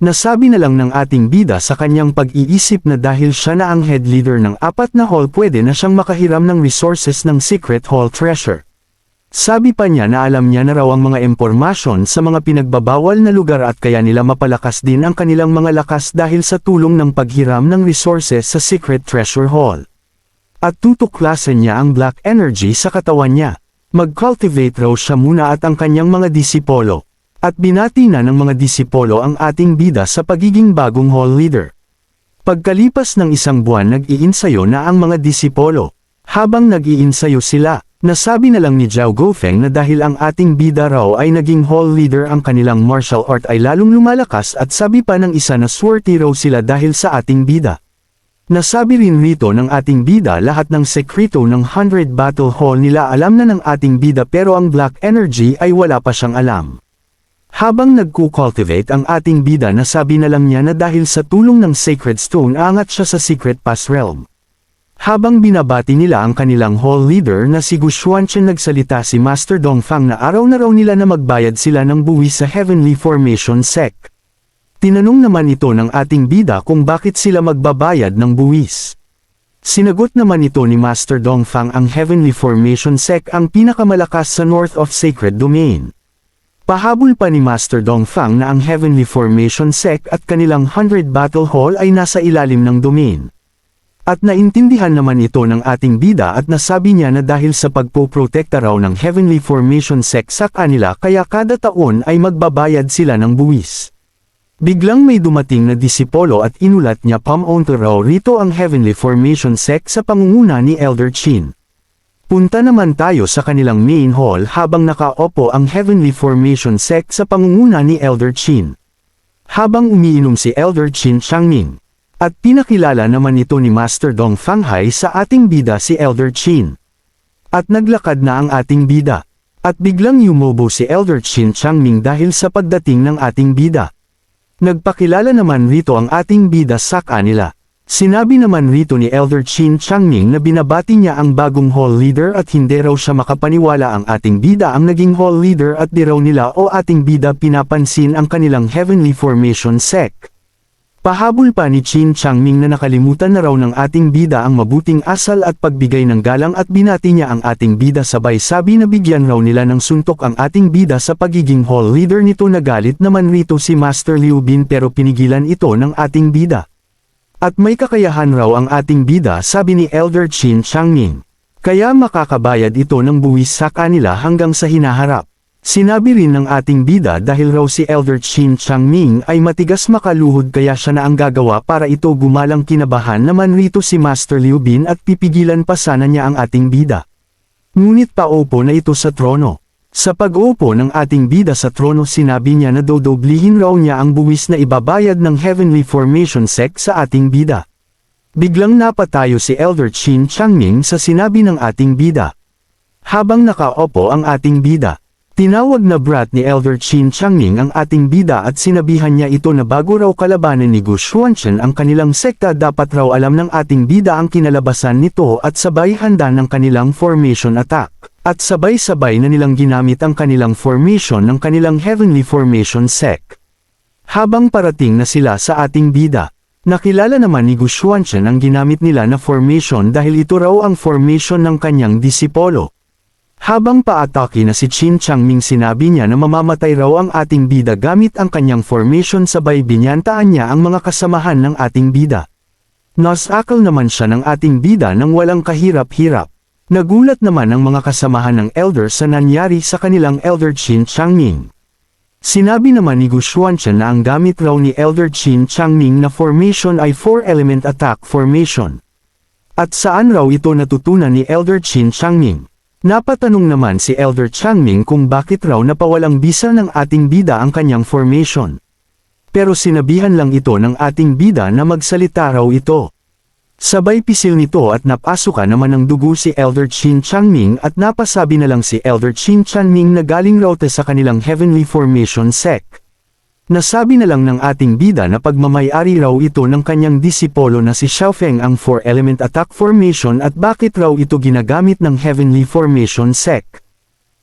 Nasabi na lang ng ating bida sa kanyang pag-iisip na dahil siya na ang head leader ng apat na hall pwede na siyang makahiram ng resources ng secret hall treasure. Sabi pa niya na alam niya na raw ang mga impormasyon sa mga pinagbabawal na lugar at kaya nila mapalakas din ang kanilang mga lakas dahil sa tulong ng paghiram ng resources sa secret treasure hall. At tutuklasan niya ang black energy sa katawan niya. Mag-cultivate raw siya muna at ang kanyang mga disipolo. At binati na ng mga disipolo ang ating bida sa pagiging bagong hall leader. Pagkalipas ng isang buwan nag-iinsayo na ang mga disipolo. Habang nag-iinsayo sila, nasabi na lang ni Zhao Gofeng na dahil ang ating bida raw ay naging hall leader ang kanilang martial art ay lalong lumalakas at sabi pa ng isa na swerte raw sila dahil sa ating bida. Nasabi rin rito ng ating bida lahat ng sekreto ng 100 Battle Hall nila alam na ng ating bida pero ang Black Energy ay wala pa siyang alam. Habang nagkukultivate ang ating bida nasabi na lang niya na dahil sa tulong ng Sacred Stone angat siya sa Secret Pass Realm. Habang binabati nila ang kanilang hall leader na si Gu Xuanchen nagsalita si Master Dongfang na araw na raw nila na magbayad sila ng buwis sa Heavenly Formation Sec. Tinanong naman ito ng ating bida kung bakit sila magbabayad ng buwis. Sinagot naman ito ni Master Dongfang ang Heavenly Formation Sec ang pinakamalakas sa North of Sacred Domain. Pahabol pa ni Master Dongfang na ang Heavenly Formation Sec at kanilang 100 Battle Hall ay nasa ilalim ng domain. At naintindihan naman ito ng ating bida at nasabi niya na dahil sa pagpoprotekta raw ng Heavenly Formation Sec sa kanila kaya kada taon ay magbabayad sila ng buwis. Biglang may dumating na disipolo at inulat niya pamunto raw rito ang Heavenly Formation Sec sa pangunguna ni Elder Chin. Punta naman tayo sa kanilang main hall habang nakaopo ang Heavenly Formation Sect sa pangunguna ni Elder Chin. Habang umiinom si Elder Chin Changming. At pinakilala naman ito ni Master Dong Fanghai sa ating bida si Elder Chin. At naglakad na ang ating bida. At biglang yumobo si Elder Chin Changming dahil sa pagdating ng ating bida. Nagpakilala naman rito ang ating bida sa kanila. Sinabi naman rito ni Elder Chin Changming na binabati niya ang bagong hall leader at hindi raw siya makapaniwala ang ating bida ang naging hall leader at di raw nila o ating bida pinapansin ang kanilang heavenly formation sec. Pahabol pa ni Chin Changming na nakalimutan na raw ng ating bida ang mabuting asal at pagbigay ng galang at binati niya ang ating bida sabay sabi na bigyan raw nila ng suntok ang ating bida sa pagiging hall leader nito nagalit naman rito si Master Liu Bin pero pinigilan ito ng ating bida. At may kakayahan raw ang ating bida sabi ni Elder Chin Changming. Kaya makakabayad ito ng buwis sa kanila hanggang sa hinaharap. Sinabi rin ng ating bida dahil raw si Elder Chin Changming ay matigas makaluhod kaya siya na ang gagawa para ito gumalang kinabahan naman rito si Master Liu Bin at pipigilan pa sana niya ang ating bida. Ngunit paupo na ito sa trono. Sa pag-upo ng ating bida sa trono sinabi niya na dodoblihin raw niya ang buwis na ibabayad ng Heavenly Formation Sec sa ating bida. Biglang napatayo si Elder Chin Changming sa sinabi ng ating bida. Habang nakaupo ang ating bida, tinawag na brat ni Elder Chin Changming ang ating bida at sinabihan niya ito na bago raw kalabanan ni Gu Xuanchen ang kanilang sekta dapat raw alam ng ating bida ang kinalabasan nito at sabay handa ng kanilang formation attack. At sabay-sabay na nilang ginamit ang kanilang formation ng kanilang Heavenly Formation Sec. Habang parating na sila sa ating bida, nakilala naman ni Gu Xuanchen ang ginamit nila na formation dahil ito raw ang formation ng kanyang disipolo. Habang paatake na si Chin Changming sinabi niya na mamamatay raw ang ating bida gamit ang kanyang formation sabay binyantaan niya ang mga kasamahan ng ating bida. Nasakal naman siya ng ating bida nang walang kahirap-hirap. Nagulat naman ang mga kasamahan ng elder sa nangyari sa kanilang elder Chin Changming. Sinabi naman ni Gu Xuanchen na ang gamit raw ni Elder Chin Changming na formation ay 4-element attack formation. At saan raw ito natutunan ni Elder Chin Changming? Napatanong naman si Elder Changming kung bakit raw napawalang bisa ng ating bida ang kanyang formation. Pero sinabihan lang ito ng ating bida na magsalita raw ito. Sabay pisil nito at napasuka naman ng dugo si Elder Chin Changming at napasabi na lang si Elder Chin Changming na galing raw sa kanilang Heavenly Formation Sec. Nasabi na lang ng ating bida na pagmamayari raw ito ng kanyang disipolo na si Xiaofeng ang 4-element attack formation at bakit raw ito ginagamit ng Heavenly Formation Sec.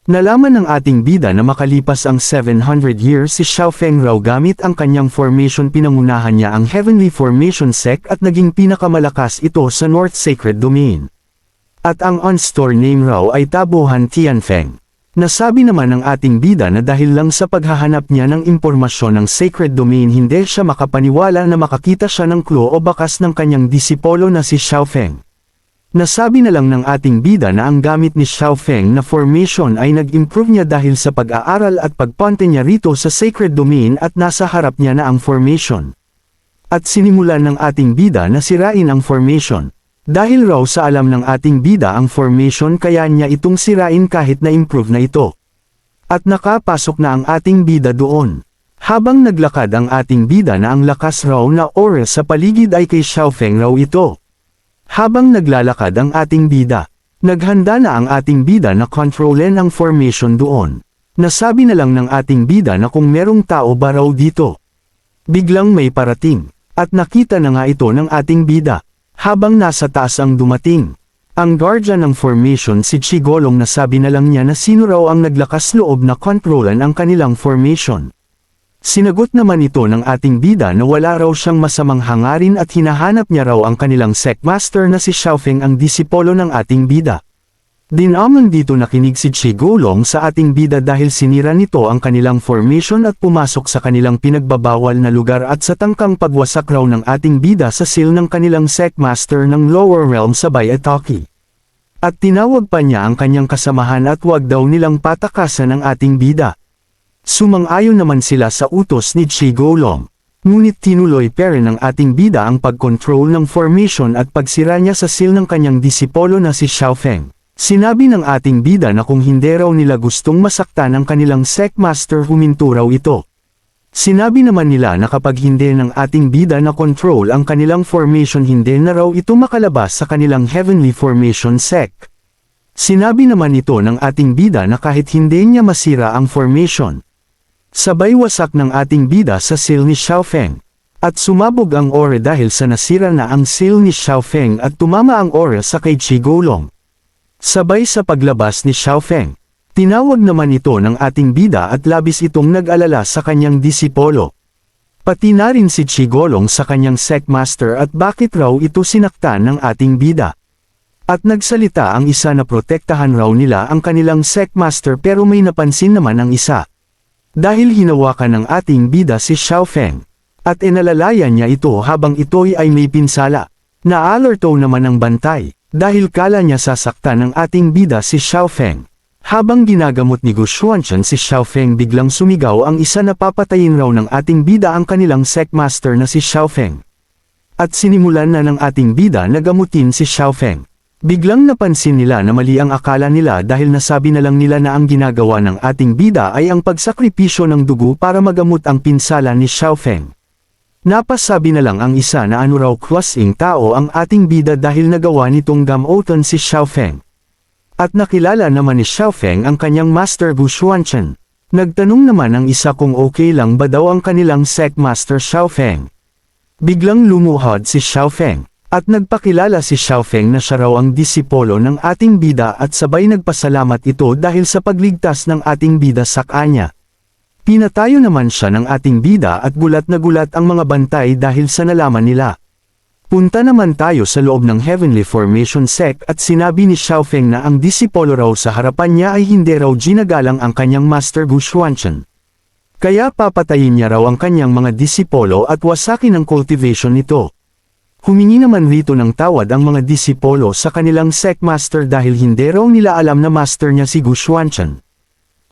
Nalaman ng ating bida na makalipas ang 700 years si Xiaofeng raw gamit ang kanyang formation pinangunahan niya ang Heavenly Formation Sect at naging pinakamalakas ito sa North Sacred Domain. At ang on-store name raw ay Tabuhan Tianfeng. Nasabi naman ng ating bida na dahil lang sa paghahanap niya ng impormasyon ng Sacred Domain hindi siya makapaniwala na makakita siya ng clue o bakas ng kanyang disipolo na si Xiaofeng. Nasabi na lang ng ating bida na ang gamit ni Xiaofeng na formation ay nag-improve niya dahil sa pag-aaral at pagponte niya rito sa sacred domain at nasa harap niya na ang formation. At sinimulan ng ating bida na sirain ang formation. Dahil raw sa alam ng ating bida ang formation kaya niya itong sirain kahit na improve na ito. At nakapasok na ang ating bida doon. Habang naglakad ang ating bida na ang lakas raw na aura sa paligid ay kay Xiaofeng raw ito. Habang naglalakad ang ating bida, naghanda na ang ating bida na kontrolin ang formation doon. Nasabi na lang ng ating bida na kung merong tao ba raw dito. Biglang may parating, at nakita na nga ito ng ating bida, habang nasa taas ang dumating. Ang guardian ng formation si Chigolong nasabi na lang niya na sino raw ang naglakas loob na kontrolan ang kanilang formation. Sinagot naman ito ng ating bida na wala raw siyang masamang hangarin at hinahanap niya raw ang kanilang secmaster na si Xiaofeng ang disipolo ng ating bida. Dinamang dito nakinig si Chigolong sa ating bida dahil sinira nito ang kanilang formation at pumasok sa kanilang pinagbabawal na lugar at sa tangkang pagwasak raw ng ating bida sa seal ng kanilang secmaster ng lower realm sa Bayataki. At tinawag pa niya ang kanyang kasamahan at wag daw nilang patakasan ang ating bida. Sumang-ayon naman sila sa utos ni Chi Golong. Ngunit tinuloy pa rin ng ating bida ang pag-control ng formation at pagsira niya sa seal ng kanyang disipolo na si Xiaofeng. Sinabi ng ating bida na kung hindi raw nila gustong masaktan ang kanilang secmaster huminto raw ito. Sinabi naman nila na kapag hindi ng ating bida na control ang kanilang formation hindi na raw ito makalabas sa kanilang heavenly formation sec. Sinabi naman ito ng ating bida na kahit hindi niya masira ang formation, Sabay wasak ng ating bida sa seal ni Xiaofeng. At sumabog ang ore dahil sa nasira na ang seal ni Xiaofeng at tumama ang ore sa kay Chigolong. Sabay sa paglabas ni Xiaofeng. Tinawag naman ito ng ating bida at labis itong nag-alala sa kanyang disipolo. Pati na rin si Chigolong sa kanyang secmaster at bakit raw ito sinaktan ng ating bida. At nagsalita ang isa na protektahan raw nila ang kanilang secmaster pero may napansin naman ang isa. Dahil hinawakan ng ating bida si Xiaofeng. At inalalayan niya ito habang ito'y ay may pinsala. Naalerto naman ang bantay, dahil kala niya sasaktan ng ating bida si Xiaofeng. Habang ginagamot ni Gu Xuanchen si Xiaofeng biglang sumigaw ang isa na papatayin raw ng ating bida ang kanilang secmaster na si Xiaofeng. At sinimulan na ng ating bida na gamutin si Xiaofeng. Biglang napansin nila na mali ang akala nila dahil nasabi na lang nila na ang ginagawa ng ating bida ay ang pagsakripisyo ng dugo para magamot ang pinsala ni Xiaofeng. Napasabi na lang ang isa na ano raw klaseng tao ang ating bida dahil nagawa nitong gamotan si Xiaofeng. At nakilala naman ni Xiaofeng ang kanyang master Gu Xuanchen. Nagtanong naman ang isa kung okay lang ba daw ang kanilang sec master Xiaofeng. Biglang lumuhod si Xiaofeng. At nagpakilala si Xiaofeng na siya raw ang disipolo ng ating bida at sabay nagpasalamat ito dahil sa pagligtas ng ating bida sa kanya. Pinatayo naman siya ng ating bida at gulat na gulat ang mga bantay dahil sa nalaman nila. Punta naman tayo sa loob ng Heavenly Formation Sect at sinabi ni Xiaofeng na ang disipolo raw sa harapan niya ay hindi raw ginagalang ang kanyang Master Gu Xuanchen. Kaya papatayin niya raw ang kanyang mga disipolo at wasakin ang cultivation nito. Humingi naman rito ng tawad ang mga disipolo sa kanilang secmaster dahil hindi raw nila alam na master niya si Gu Xuanchen.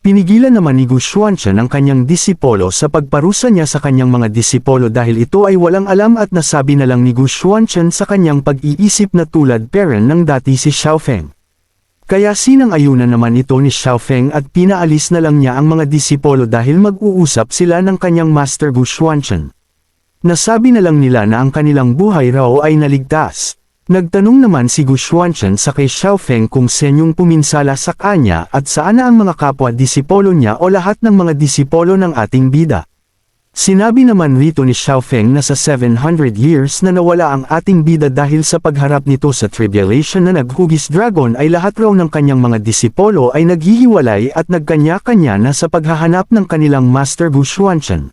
Pinigilan naman ni Gu Xuanchen ang kanyang disipolo sa pagparusa niya sa kanyang mga disipolo dahil ito ay walang alam at nasabi na lang ni Gu Xuanchen sa kanyang pag-iisip na tulad parent ng dati si Xiaofeng. Kaya sinang ayunan naman ito ni Xiaofeng at pinaalis na lang niya ang mga disipolo dahil mag-uusap sila ng kanyang master Gu Xuanchen. Nasabi na lang nila na ang kanilang buhay raw ay naligtas. Nagtanong naman si Gu Xuanchen sa kay Xiaofeng kung senyong puminsala sa kanya at saan na ang mga kapwa disipolo niya o lahat ng mga disipolo ng ating bida. Sinabi naman rito ni Xiaofeng na sa 700 years na nawala ang ating bida dahil sa pagharap nito sa tribulation na naghugis dragon ay lahat raw ng kanyang mga disipolo ay naghihiwalay at nagkanya-kanya na sa paghahanap ng kanilang master Gu Xuanchen.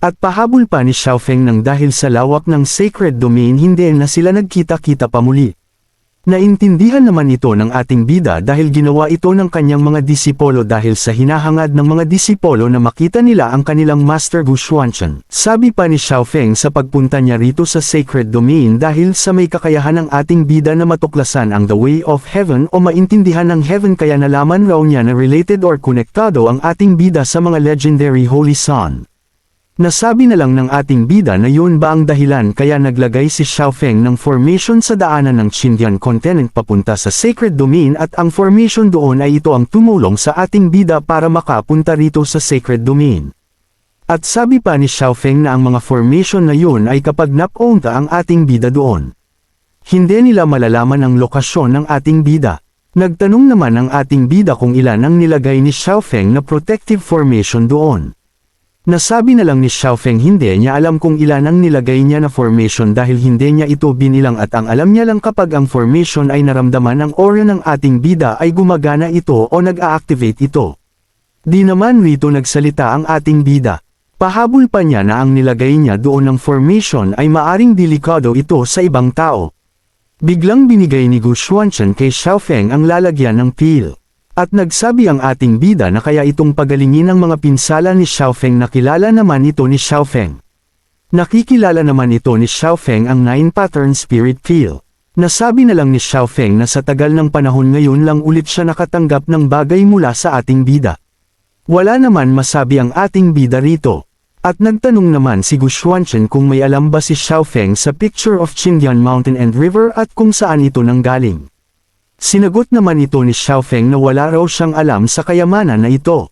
At pahabol pa ni Xiaofeng nang dahil sa lawak ng sacred domain hindi na sila nagkita-kita pa muli. Naintindihan naman ito ng ating bida dahil ginawa ito ng kanyang mga disipolo dahil sa hinahangad ng mga disipolo na makita nila ang kanilang Master Gu Xuanchen. Sabi pa ni Xiaofeng sa pagpunta niya rito sa sacred domain dahil sa may kakayahan ng ating bida na matuklasan ang the way of heaven o maintindihan ng heaven kaya nalaman raw niya na related or konektado ang ating bida sa mga legendary holy son. Nasabi na lang ng ating bida na yun ba ang dahilan kaya naglagay si Xiaofeng ng formation sa daanan ng Xindian continent papunta sa sacred domain at ang formation doon ay ito ang tumulong sa ating bida para makapunta rito sa sacred domain. At sabi pa ni Xiaofeng na ang mga formation na yun ay kapag napunta ang ating bida doon. Hindi nila malalaman ang lokasyon ng ating bida. Nagtanong naman ang ating bida kung ilan ang nilagay ni Xiaofeng na protective formation doon. Nasabi na lang ni Xiaofeng hindi niya alam kung ilan ang nilagay niya na formation dahil hindi niya ito binilang at ang alam niya lang kapag ang formation ay naramdaman ng aura ng ating bida ay gumagana ito o nag-a-activate ito. Di naman rito nagsalita ang ating bida. Pahabol pa niya na ang nilagay niya doon ng formation ay maaring delikado ito sa ibang tao. Biglang binigay ni Gu Xuanchen kay Xiaofeng ang lalagyan ng peel. At nagsabi ang ating bida na kaya itong pagalingin ang mga pinsala ni Xiaofeng na kilala naman ito ni Xiaofeng. Nakikilala naman ito ni Xiaofeng ang Nine Pattern Spirit Peel. Nasabi na lang ni Xiaofeng na sa tagal ng panahon ngayon lang ulit siya nakatanggap ng bagay mula sa ating bida. Wala naman masabi ang ating bida rito. At nagtanong naman si Gu Xuanchen kung may alam ba si Xiaofeng sa picture of Qingdian Mountain and River at kung saan ito nanggaling. Sinagot naman ito ni Xiaofeng na wala raw siyang alam sa kayamanan na ito.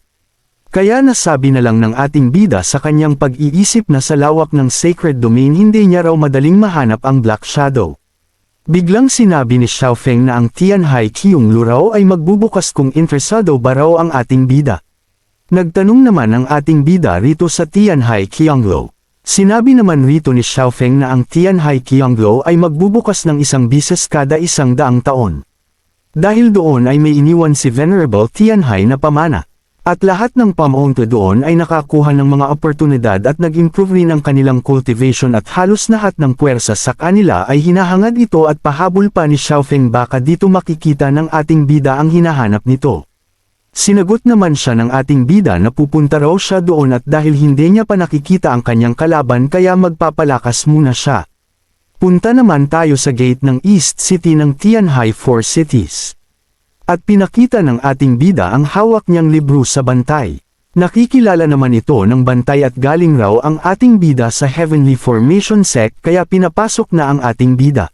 Kaya nasabi na lang ng ating bida sa kanyang pag-iisip na sa lawak ng sacred domain hindi niya raw madaling mahanap ang Black Shadow. Biglang sinabi ni Xiaofeng na ang Tianhai Qiyong Lu raw ay magbubukas kung interesado ba raw ang ating bida. Nagtanong naman ang ating bida rito sa Tianhai Qianglo. Sinabi naman rito ni Xiaofeng na ang Tianhai Qianglo ay magbubukas ng isang bises kada isang daang taon. Dahil doon ay may iniwan si Venerable Tianhai na pamana. At lahat ng pamonto doon ay nakakuha ng mga oportunidad at nag-improve rin ang kanilang cultivation at halos lahat ng puwersa sa kanila ay hinahangad ito at pahabol pa ni Xiaofeng baka dito makikita ng ating bida ang hinahanap nito. Sinagot naman siya ng ating bida na pupunta raw siya doon at dahil hindi niya pa nakikita ang kanyang kalaban kaya magpapalakas muna siya. Punta naman tayo sa gate ng East City ng Tianhai Four Cities. At pinakita ng ating bida ang hawak niyang libro sa bantay. Nakikilala naman ito ng bantay at galing raw ang ating bida sa Heavenly Formation Sect kaya pinapasok na ang ating bida.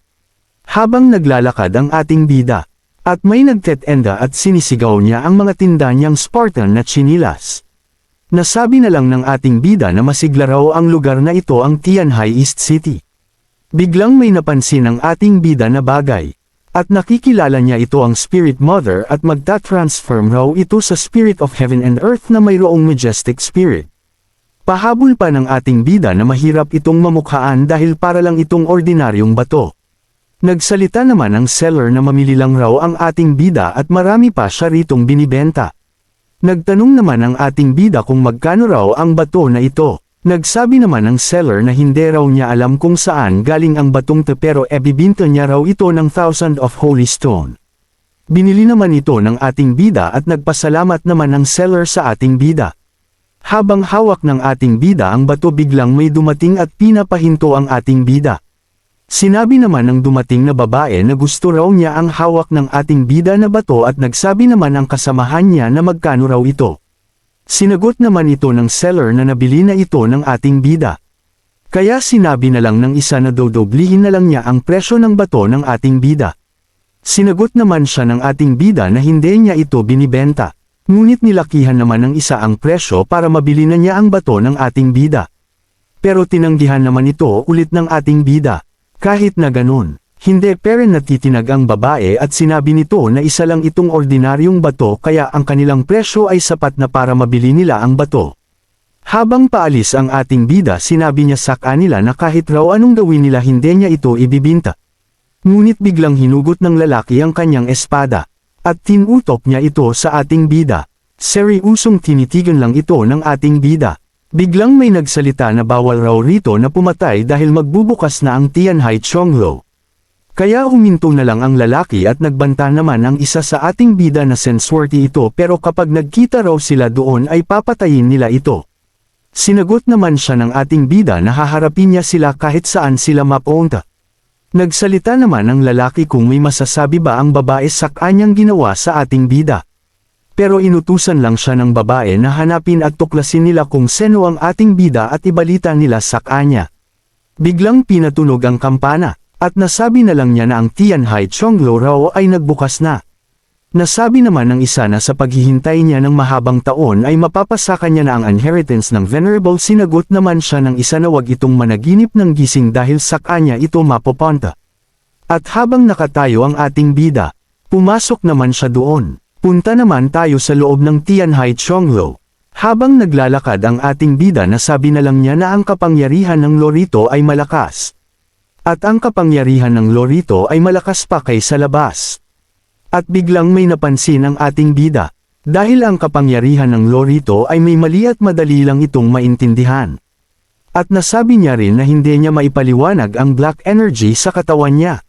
Habang naglalakad ang ating bida, at may nagtetenda at sinisigaw niya ang mga tinda niyang Spartan na chinilas. Nasabi na lang ng ating bida na masigla raw ang lugar na ito ang Tianhai East City. Biglang may napansin ang ating bida na bagay. At nakikilala niya ito ang Spirit Mother at magta-transform raw ito sa Spirit of Heaven and Earth na mayroong majestic spirit. Pahabol pa ng ating bida na mahirap itong mamukhaan dahil para lang itong ordinaryong bato. Nagsalita naman ang seller na mamili lang raw ang ating bida at marami pa siya ritong binibenta. Nagtanong naman ang ating bida kung magkano raw ang bato na ito. Nagsabi naman ang seller na hindi raw niya alam kung saan galing ang batong te pero ebibinta niya raw ito ng thousand of holy stone. Binili naman ito ng ating bida at nagpasalamat naman ang seller sa ating bida. Habang hawak ng ating bida ang bato biglang may dumating at pinapahinto ang ating bida. Sinabi naman ng dumating na babae na gusto raw niya ang hawak ng ating bida na bato at nagsabi naman ang kasamahan niya na magkano raw ito. Sinagot naman ito ng seller na nabili na ito ng ating bida. Kaya sinabi na lang ng isa na dodoblihin na lang niya ang presyo ng bato ng ating bida. Sinagot naman siya ng ating bida na hindi niya ito binibenta. Ngunit nilakihan naman ng isa ang presyo para mabili na niya ang bato ng ating bida. Pero tinanggihan naman ito ulit ng ating bida. Kahit na ganun. Hindi pero natitinag ang babae at sinabi nito na isa lang itong ordinaryong bato kaya ang kanilang presyo ay sapat na para mabili nila ang bato. Habang paalis ang ating bida sinabi niya sa kanila na kahit raw anong gawin nila hindi niya ito ibibinta. Ngunit biglang hinugot ng lalaki ang kanyang espada. At tinutok niya ito sa ating bida. Seriusong tinitigan lang ito ng ating bida. Biglang may nagsalita na bawal raw rito na pumatay dahil magbubukas na ang Tianhai Chonglo. Kaya huminto na lang ang lalaki at nagbanta naman ang isa sa ating bida na sensworthy ito pero kapag nagkita raw sila doon ay papatayin nila ito. Sinagot naman siya ng ating bida na haharapin niya sila kahit saan sila mapunta. Nagsalita naman ang lalaki kung may masasabi ba ang babae sa kanyang ginawa sa ating bida. Pero inutusan lang siya ng babae na hanapin at tuklasin nila kung seno ang ating bida at ibalita nila sa kanya. Biglang pinatunog ang kampana, at nasabi na lang niya na ang Tianhai Chonglo raw ay nagbukas na. Nasabi naman ng isa na sa paghihintay niya ng mahabang taon ay mapapasaka niya na ang inheritance ng Venerable sinagot naman siya ng isa na wag itong managinip ng gising dahil sa kanya ito mapoponta. At habang nakatayo ang ating bida, pumasok naman siya doon. Punta naman tayo sa loob ng Tianhai Chonglo. Habang naglalakad ang ating bida nasabi na lang niya na ang kapangyarihan ng Lorito ay malakas. At ang kapangyarihan ng Lorito ay malakas pa kaysa labas. At biglang may napansin ang ating bida. Dahil ang kapangyarihan ng Lorito ay may mali at madali lang itong maintindihan. At nasabi niya rin na hindi niya maipaliwanag ang black energy sa katawan niya.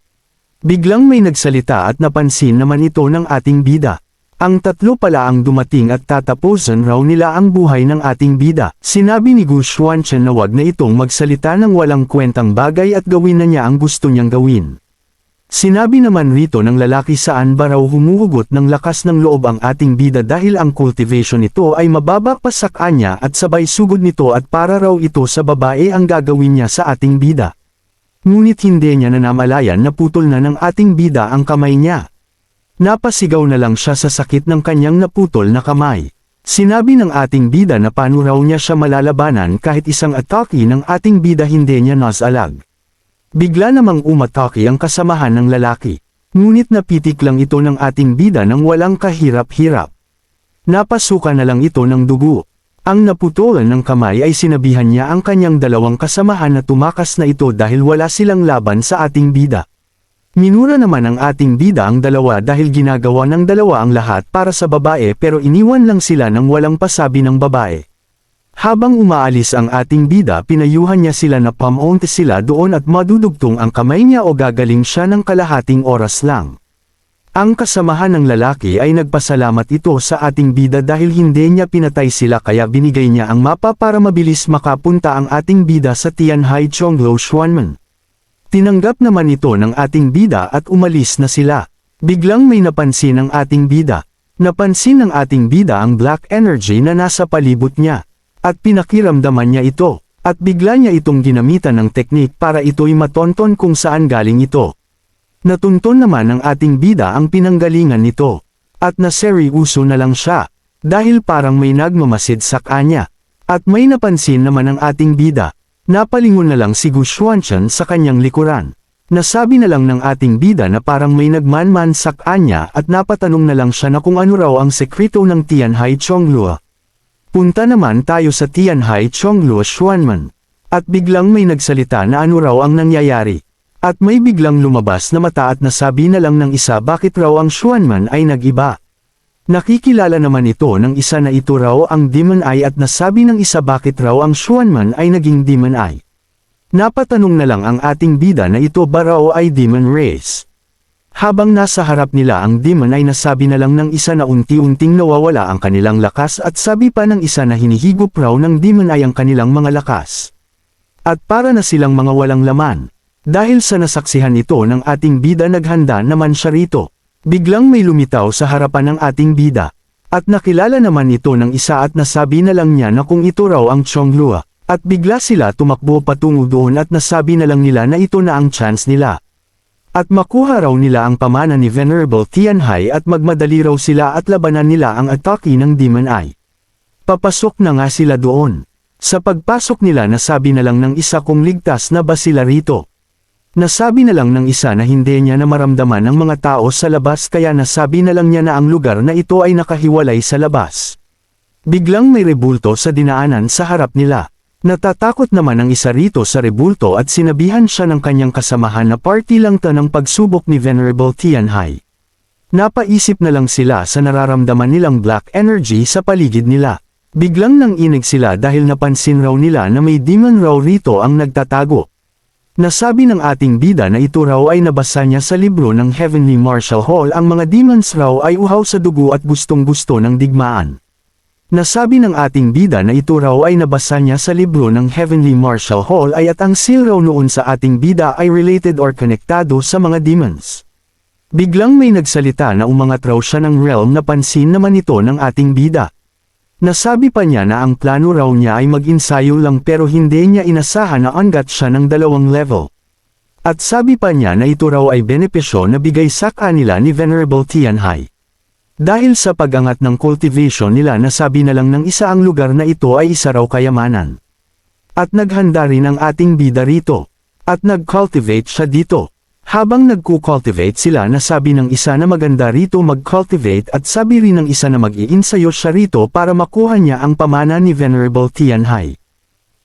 Biglang may nagsalita at napansin naman ito ng ating bida. Ang tatlo pala ang dumating at tatapusan raw nila ang buhay ng ating bida. Sinabi ni Gu Xuanchen na wag na itong magsalita ng walang kwentang bagay at gawin na niya ang gusto niyang gawin. Sinabi naman rito ng lalaki saan ba raw humuhugot ng lakas ng loob ang ating bida dahil ang cultivation nito ay mababa pa sa at sabay sugod nito at para raw ito sa babae ang gagawin niya sa ating bida. Ngunit hindi niya nanamalayan na putol na ng ating bida ang kamay niya. Napasigaw na lang siya sa sakit ng kanyang naputol na kamay. Sinabi ng ating bida na paano raw niya siya malalabanan kahit isang atake ng ating bida hindi niya nasalag. Bigla namang umatake ang kasamahan ng lalaki. Ngunit napitik lang ito ng ating bida ng walang kahirap-hirap. Napasukan na lang ito ng dugo. Ang naputulan ng kamay ay sinabihan niya ang kanyang dalawang kasamahan na tumakas na ito dahil wala silang laban sa ating bida. Minura naman ang ating bida ang dalawa dahil ginagawa ng dalawa ang lahat para sa babae pero iniwan lang sila ng walang pasabi ng babae. Habang umaalis ang ating bida pinayuhan niya sila na pamunti sila doon at madudugtong ang kamay niya o gagaling siya ng kalahating oras lang. Ang kasamahan ng lalaki ay nagpasalamat ito sa ating bida dahil hindi niya pinatay sila kaya binigay niya ang mapa para mabilis makapunta ang ating bida sa Tianhai Chonglo Xuanmen. Tinanggap naman ito ng ating bida at umalis na sila. Biglang may napansin ang ating bida. Napansin ng ating bida ang black energy na nasa palibot niya. At pinakiramdaman niya ito, at bigla niya itong ginamitan ng teknik para ito'y matonton kung saan galing ito. Natunton naman ng ating bida ang pinanggalingan nito, at naseryoso na lang siya, dahil parang may nagmamasid sa kanya. At may napansin naman ang ating bida, napalingon na lang si Gu Xuanshan sa kanyang likuran. Nasabi na lang ng ating bida na parang may nagmanman sa kanya at napatanong na lang siya na kung ano raw ang sekreto ng Tianhai Chonglua. Punta naman tayo sa Tianhai Chongluo Xuanman. At biglang may nagsalita na ano raw ang nangyayari. At may biglang lumabas na mata at nasabi na lang ng isa bakit raw ang Xuanman ay nagiba. Nakikilala naman ito ng isa na ito raw ang Demon Eye at nasabi ng isa bakit raw ang Xuanman ay naging Demon Eye. Napatanong na lang ang ating bida na ito ba raw ay Demon Race. Habang nasa harap nila ang demon ay nasabi na lang ng isa na unti-unting nawawala ang kanilang lakas at sabi pa ng isa na hinihigop raw ng demon ay ang kanilang mga lakas. At para na silang mga walang laman. Dahil sa nasaksihan ito ng ating bida naghanda naman siya rito. Biglang may lumitaw sa harapan ng ating bida. At nakilala naman ito ng isa at nasabi na lang niya na kung ito raw ang Chonglua. At bigla sila tumakbo patungo doon at nasabi na lang nila na ito na ang chance nila. At makuha raw nila ang pamana ni Venerable Tianhai at magmadali raw sila at labanan nila ang atake ng Demon Eye. Papasok na nga sila doon. Sa pagpasok nila nasabi na lang ng isa kung ligtas na ba sila rito. Nasabi na lang ng isa na hindi niya na maramdaman ng mga tao sa labas kaya nasabi na lang niya na ang lugar na ito ay nakahiwalay sa labas. Biglang may rebulto sa dinaanan sa harap nila. Natatakot naman ang isa rito sa rebulto at sinabihan siya ng kanyang kasamahan na party lang ta ng pagsubok ni Venerable Tianhai. Napaisip na lang sila sa nararamdaman nilang black energy sa paligid nila. Biglang nang inig sila dahil napansin raw nila na may demon raw rito ang nagtatago. Nasabi ng ating bida na ito raw ay nabasa niya sa libro ng Heavenly Martial Hall ang mga demons raw ay uhaw sa dugo at gustong-gusto ng digmaan. Nasabi ng ating bida na ito raw ay nabasa niya sa libro ng Heavenly Martial Hall ay at ang seal raw noon sa ating bida ay related or konektado sa mga demons. Biglang may nagsalita na umangat raw siya ng realm na pansin naman ito ng ating bida. Nasabi pa niya na ang plano raw niya ay mag-insayo lang pero hindi niya inasahan na angat siya ng dalawang level. At sabi pa niya na ito raw ay benepisyo na bigay sa kanila ni Venerable Tianhai. Dahil sa pagangat ng cultivation nila nasabi na lang ng isa ang lugar na ito ay isa raw kayamanan. At naghanda rin ang ating bida rito. At nag-cultivate siya dito. Habang nagku-cultivate sila nasabi ng isa na maganda rito mag-cultivate at sabi rin ng isa na mag-iinsayo siya rito para makuha niya ang pamana ni Venerable Tianhai.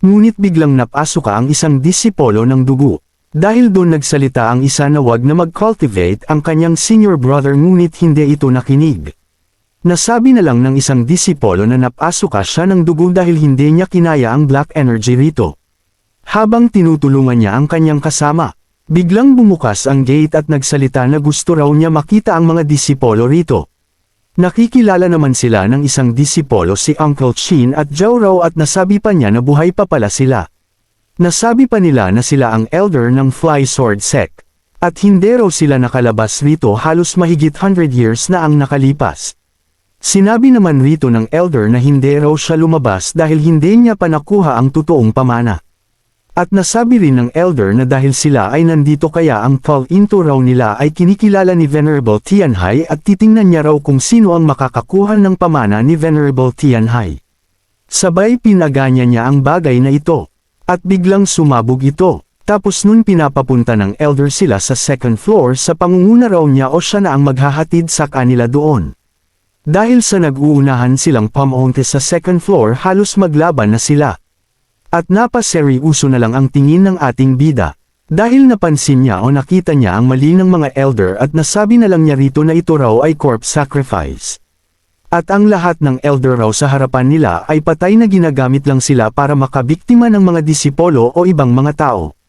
Ngunit biglang napasuka ang isang disipolo ng dugo. Dahil doon nagsalita ang isa na wag na mag-cultivate ang kanyang senior brother ngunit hindi ito nakinig. Nasabi na lang ng isang disipolo na napasuka siya ng dugo dahil hindi niya kinaya ang black energy rito. Habang tinutulungan niya ang kanyang kasama, Biglang bumukas ang gate at nagsalita na gusto raw niya makita ang mga disipolo rito. Nakikilala naman sila ng isang disipolo si Uncle Chin at Zhao raw at nasabi pa niya na buhay pa pala sila. Nasabi pa nila na sila ang elder ng Fly Sword Sect. At hindi raw sila nakalabas rito halos mahigit 100 years na ang nakalipas. Sinabi naman rito ng elder na hindi raw siya lumabas dahil hindi niya pa nakuha ang totoong pamana. At nasabi rin ng elder na dahil sila ay nandito kaya ang fall into raw nila ay kinikilala ni Venerable Tianhai at titingnan niya raw kung sino ang makakakuha ng pamana ni Venerable Tianhai. Sabay pinaganya niya ang bagay na ito. At biglang sumabog ito. Tapos nun pinapapunta ng elder sila sa second floor sa pangunguna raw niya o siya na ang maghahatid sa kanila doon. Dahil sa nag-uunahan silang pamunti sa second floor halos maglaban na sila. At napaseryoso na lang ang tingin ng ating bida. Dahil napansin niya o nakita niya ang mali ng mga elder at nasabi na lang niya rito na ito raw ay corpse sacrifice. At ang lahat ng elder raw sa harapan nila ay patay na ginagamit lang sila para makabiktima ng mga disipolo o ibang mga tao.